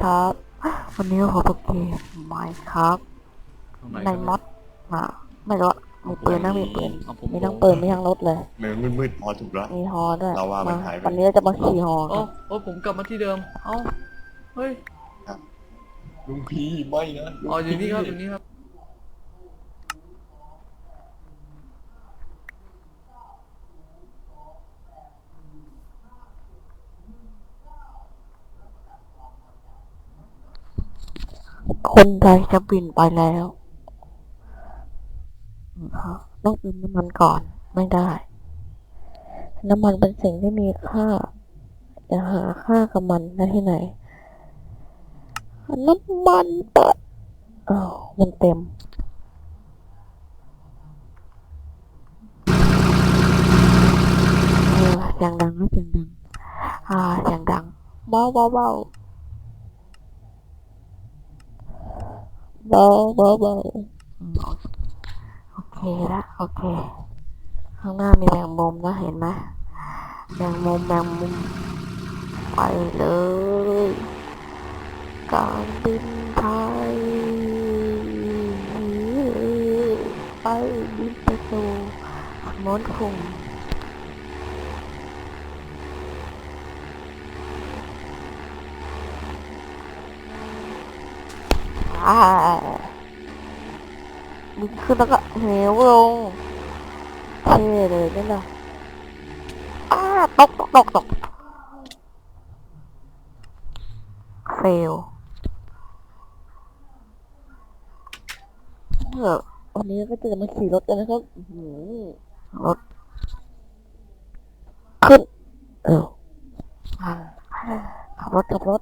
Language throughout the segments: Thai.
ครับ วันนี้เราขอโปเกมไม่ครับ ในมอดอะไม่รู้อะมีปืนนะมีปืนเอาผมมีทั้งปืนมีทั้งรถเลยมันมืดๆพอถูกแล้ว มีฮอด้วยเราว่ามันมาหายไป วันนี้เราจะมาขี่ฮอคโอ้รับโอ้ผมกลับมาที่เดิม เอ้า เฮ้ยลุงพี่ไม่นะลุงอ๋ออยู่นี่ครับอพี่ยู่นี่ครับ คนใดจะบินไปแล้วต้องเติมน้ำมันก่อนไม่ได้ น้ำมันเป็นสิ่งที่มีค่าจะหาค่ากับมันได้ที่ไหน น้ำมันเปิดอ้าวมันเต็มเออเสียงดังนะเสียงดัง อ่าเสียงดังเบาเบาเบา เบาเบาเบาโอเคละโอเค ข้างหน้ามีแมงมุมนะเห็นไหมแมงมุมแมงมุมไปเลย การบินไทยไปบินไปสู่มอนคุง อ่าบินขึ้นแล้วก็เหวลงเท่เลยนี่นะอ้าตกตกตกตกเฟลเออวันนี้ก็จะมาขี่รถกันนะครับหือรถขึ้น เออขับรถขับรถ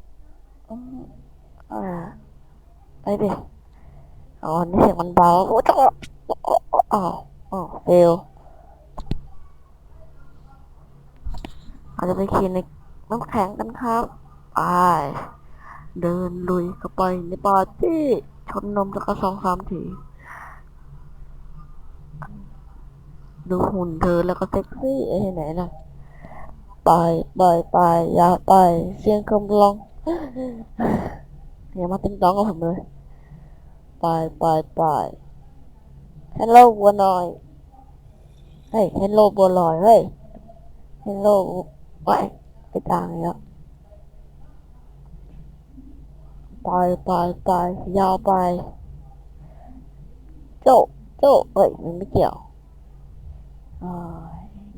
ไปดิอ๋อนี่เสียงมันเบาโอ้จ้าอ๋ออ๋อเฟลอาจจะไปขี่ในน้ำแข็งกันครับไปเดินลุยเข้าไปในปาร์ตี้ชนนมจะกระสองสามทีดูหุ่นเธอแล้วก็เซ็กซี่ไอ้ไหนล่ะไปไปไปอย่าไปเสียงกำลังอย่ามาติ้งต้องกับผมเลย ไปไปไปฮัลโหลบัวน้อยเฮ้ยฮัลโหลบัวลอยเฮ้ยฮัลโหลไปไปทางนี้แล้วไปไปไปยาวไปโจโจเฮ้ยมันไม่เกี่ยวอ่า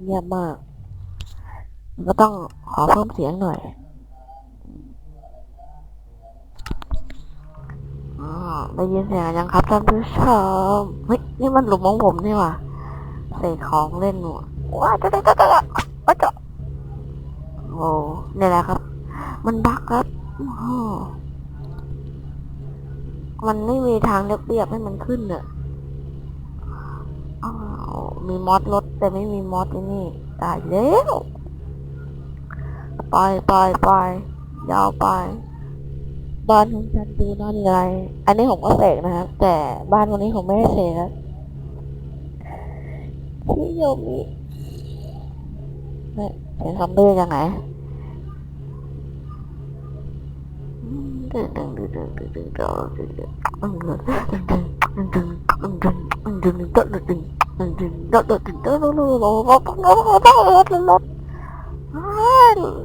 เงียบมากมันก็ต้องขอเพิ่มเสียงหน่อย อ๋อ ได้ยินเสียงยังครับท่านผู้ชมเฮ้ยนี่มันหลุมของผมนี่หว่าใส่ของเล่นหนูว้าจะจะจะจะว้าจะโอ้เนี่ยแหละครับ มันบักครับมันไม่มีทางเรียบๆให้มันขึ้นเนอะอ้าวมีมอสรถแต่ไม่มีมอสไอ้นี่ตายแล้ว ไปไปไปยาวไป บ้านของฉันดูน่าดีไรอันนี้ผมก็เสกนะครับ แต่บ้านวันนี้ผมไม่ได้เสกนะพี่โยมิเนี่ยเห็นทำด้วยยังไง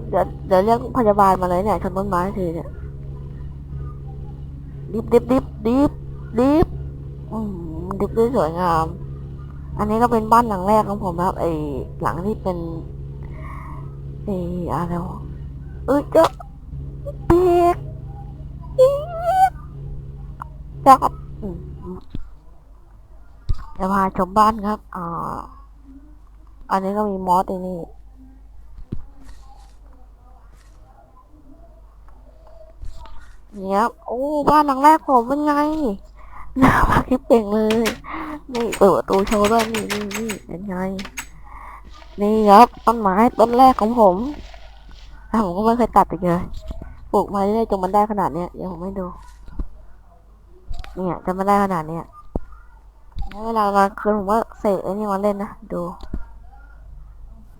เดี๋ยวเดี๋ยวเรียกพยาบาลมาเลยเนี่ยชนต้นไม้ทีเนี่ย ดิบดิบดิบดิบดิบอืมดิบด้สวยงาม อันนี้ก็เป็นบ้านหลังแรกของผมครับไอหลังที่เป็นไออะไรวะเออเจ้าเปียกจับจะพาชมบ้านครับอ่าอันนี้ก็มีมอสไอ้นี่ เนี่ยโอ้บ้านหลังแรกผมเป็นไงน่ารักที่เป่งเลย นี่เปิดประตูโชว์ด้วยนี่นี่นี่เป็นไง นี่ครับต้นไม้ต้นแรกของผมแต่ผมก็ไม่เคยตัดอีกเลยปลูกมาเรื่อยๆจนมันได้ขนาดเนี้ยเดี๋ยวผมให้ดู เนี่ยจนมันได้ขนาดเนี้ยแล้วเวลากลางคืนผมว่าเสกไอ้นี่มาเล่นนะดู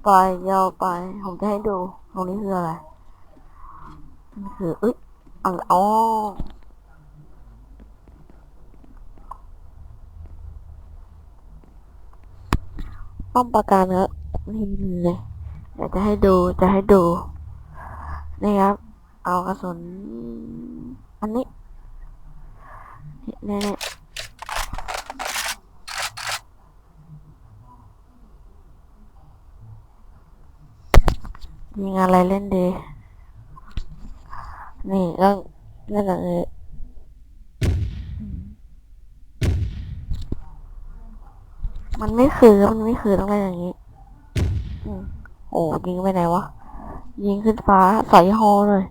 ไปยาวไปผมจะให้ดู ตรงนี้คืออะไรมันคือเอ้ย อ๋อป้อมปราการครับนี่เลยเดี๋ยวจะให้ดูจะให้ดู นี่ครับ เอากระสุน อันนี้นี่นี่ยิงอะไรเล่นดี นี่ก็เล่นอะไรมันไม่คือมันไม่คือต้องเล่นอย่างนี้อโอ้ยิงไปไหนวะ ยิงขึ้นฟ้าใส่ฮอเลย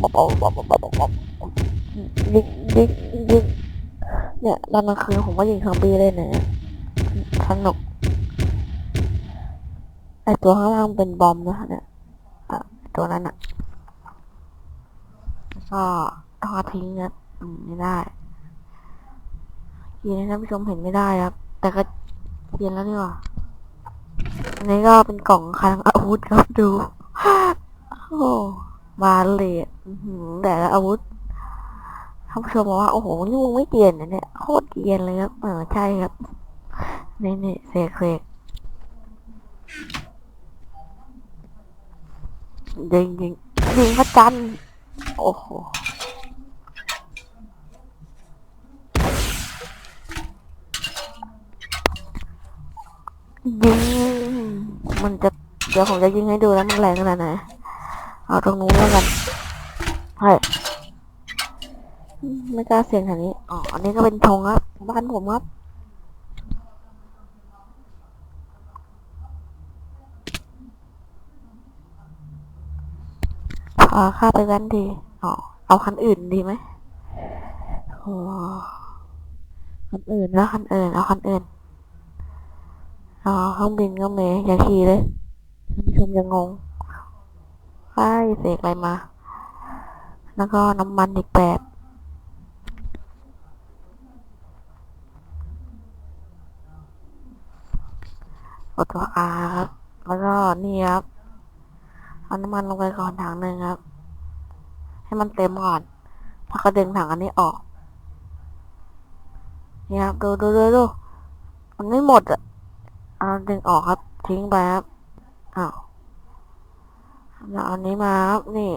บบบบบบบยิงยิงยิงเนี่ยตอนกลางคืนผมก็ยิงเครื่องบีเล่นเนี่ยสนุกไอตัวข้างล่างเป็นบอมนะเนี่ยอะตัวนั้นอะ ก็ทอดทิ้งนะอืมไม่ได้เยีนให้ท่านผู้ชมเห็นไม่ได้ครับ แต่ก็เย็นแล้วนี่ว่าอันนี้ก็เป็นกล่องคลังอาวุธครับดู โอ้บาเลยแต่ละอาวุธท่านผู้ชมบอกว่า โอ้โหนี่มึงไม่เกียนเนี่ยโคตรเกียนเลยครับ เออใช่ครับนี่นี่เสกเสกยิงยิงยิงพระจันทร์ โอ้โหยิงมันจะเดี๋ยวผมจะยิงให้ดูแล้วมันแรงขนาดไหนเอาตรงนู้นแล้วกันใช่ไม่กล้าเสี่ยงแถวนี้อ๋ออันนี้ก็เป็นธงครับบ้านผมครับ พาข้าไปแว้นดีอ๋อเอาคันอื่นดีไหมโอ้คันอื่นนะคันอื่น เอาคันอื่นอ๋อเครื่องบินก็เมย์อย่าขี่เลยท่านผู้ชมยังงงใช่เสกอะไรมา แล้วก็น้ำมันอีกแปดกดตัว R ครับ แล้วก็นี่ครับ เอาน้ำมันลงไปก่อนถังหนึ่งครับ ให้มันเต็มก่อนแล้วก็ดึงถังอันนี้ออก นี่ครับ ดูดูดูดูมันไม่หมดอะเอาดึงออกครับ ทิ้งไปครับอ้าวแล้วเอาอันนี้มาครับ นี่